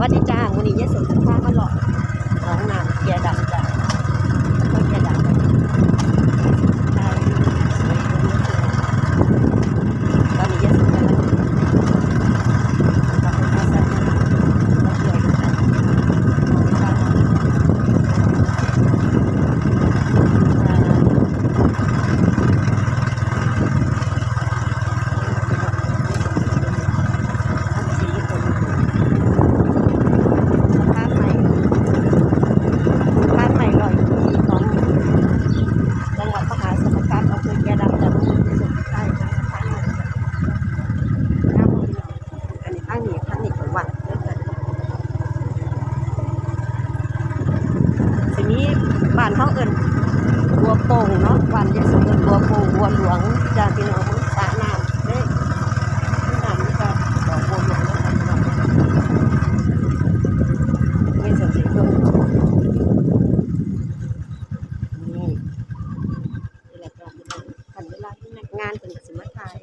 วัดดีจ้าวันนี้ยายสมจะพามาหลอกน้องนางเก่ดำจ้าก็แก่ดำใช่สวยตอนนี้ยายสมกำลังกำลังทำสัตว์มาเที่ยวกันจ้ะสีผมผ้าใหม่ผ้าใหม่ลอยทีของจังหวัดมหาสารคามอำเภอแก่ดำจังหวัดสุโขทัยผ้าใหม่น้ำมันอันนี้ข้างนี้ข้างนี้ของวัดเด้อจ้ะทีนี้บ้านเขาเอิ้นบัวโป่งเนาะบ้านยายสมเอิ้นบัวโป่งบัวหลวงจ้าพี่น้องมึงสระน้ำเด้น้ำนี่ก็ดอกบัวหลวงแล้วกันเนาะไม่สนใจเพิ่มนี่นี่แหละครับขันเวลาที่งานเป็นสิมาไทย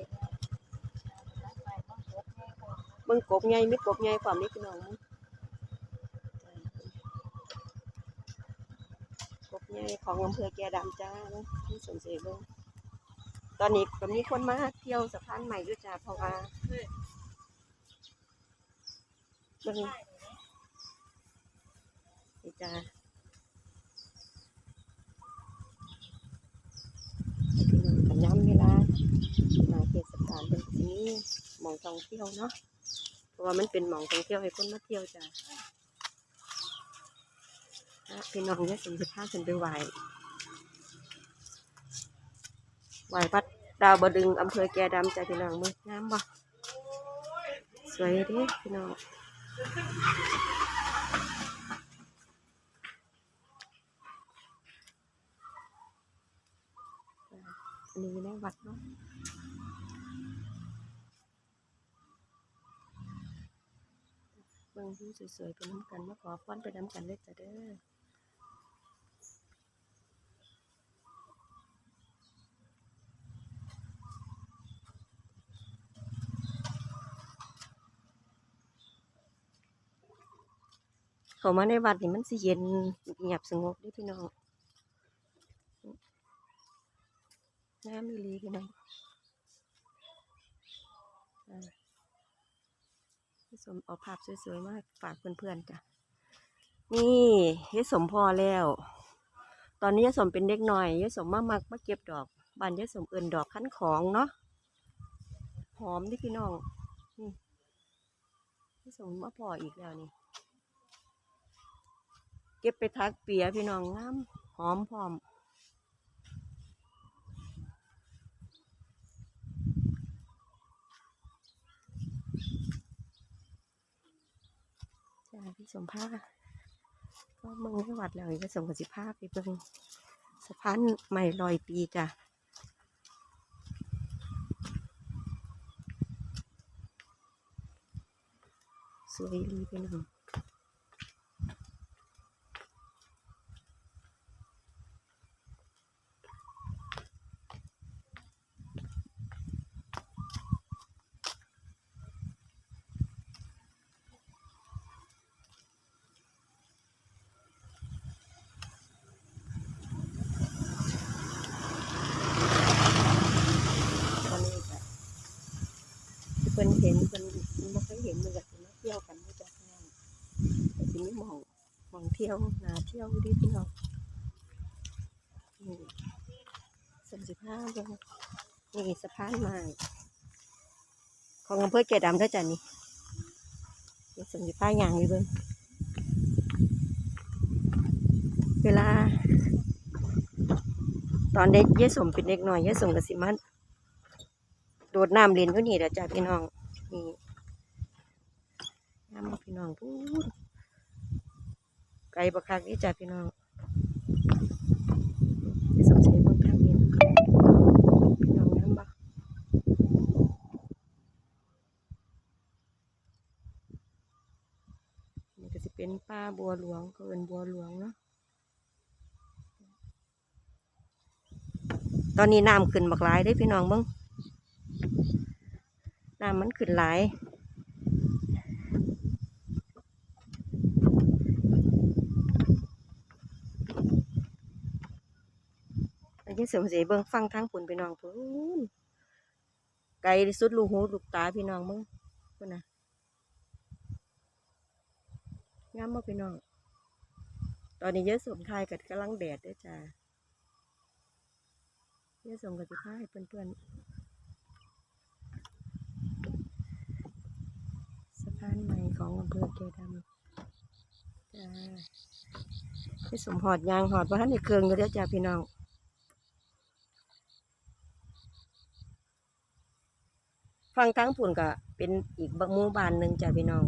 เบิ่งกบใหญ่ไม่กบใหญ่ความนี้พี่น้อง ใหญ่ของอำเภอแกดำจ้าที่สนใจเบิ่งตอนนี้ก็มีคนมาเที่ยวสะพานใหม่ด้วยจ้าเพราะว่าเบิ่งนี่จ้าพี่น้องกันย้ำเวลามาเทศกาลเป็นสีนี้มองท่องเที่ยวเนาะเพราะว่ามันเป็นมองท่องเที่ยวให้คนมาเที่ยวจ้า พี่น้องเนี่ยสมสิภาพเป็นไปไหวไหววัดดาวบดึงอำเภอแก่ดำจ้าพี่น้องมืองามบ่สวยดิพี่น้องอันนี้ในวัดเนาะเบิ่งที่สวยๆไปน้ำกันมาขอพรไปน้ำกันเลยจ้ะเด้อ เข้ามาในวัดนี่มันสิเย็นเงียบสงบด้อพี่น้องน้ำมีลีพี่น้องอ่าพี่สมเอาภาพสวยๆมากฝากเพื่อนๆจ้ะ นี่ยายสมพอแล้ว ตอนนี้ยายสมเป็นเด็กหน่อยยายสมมามักมาเก็บดอกบานยายสมเอินดอกขั้นของเนาะหอมดิพี่น้องนี่ยายสมมาพออีกแล้วนี่ ก็บไปทักเปียพี่น้องงามหอมพร้อมจ้าพี่สมภาก็เมืองจังหวัดแล้วก็สมกับสิภาพไปเบิ่งสะพานใหม่ลอยปีจ้ะสวยดีเป็นหนึ่งต เพิ่นเห็นเพิ่นบ่เคยเห็นมันก็สิมาเที่ยวกันนี่จ้ะพี่น้องแต่สิมีหมองหมองเที่ยวนาเที่ยวดีพี่น้องนี่สมสิบห้าเบิ่งนี่สะพานไม้ของอำเภอแก่ดำด้วยจ้ะนี่นี่สมสิบห้าอย่างนี้เบิ่งเวลา ตอนเด็กเยายสมเป็นเด็กหน่อยเยายสมกับสิมัน โดดน้ำเล่นอยู่นี่แหละจ้ะพี่น้องนี่น้ำพี่น้องพูดไกลบักคักนี่จ้ะพี่น้องเยายสมใส่เบนทางนี้พี่น้องน้ำบักนี่ก็สิเป็นป้าบัวหลวงก็เป็นบัวหลวงเนาะตอนนี้น้ำขึ้นบักหลายได้พี่น้องบิ้ง น้มันขึ้นหลายยังเสียงเสียเบิ้งฟังทั้งปุ่นพี่น้องพุ่นไกลสุดลูกหูลูกตาพี่น้องมึงพุ่นะงามมากพี่น้อง ตอนนี้เยอะสมทายกับกำลังแดดด้วยจ้าเยอะสมกับสิพาให้เพื่อนๆ สะพานใหม่ของอำเภอแกดำจ้าให้สมหอดยางหอดว่าท่านในเครื่องก็ได้จ้าพี่น้องฟังทั้งปุ่นก็เป็นอีกบางหมู่บ้านหนึ่งจ้าพี่น้อง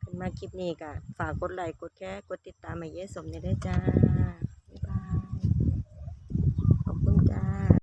ขึ้นมาคลิปนี้ก็ฝากกดไลค์กดแชร์กดติดตามให้เยสมเนี่ยด้วยจ้า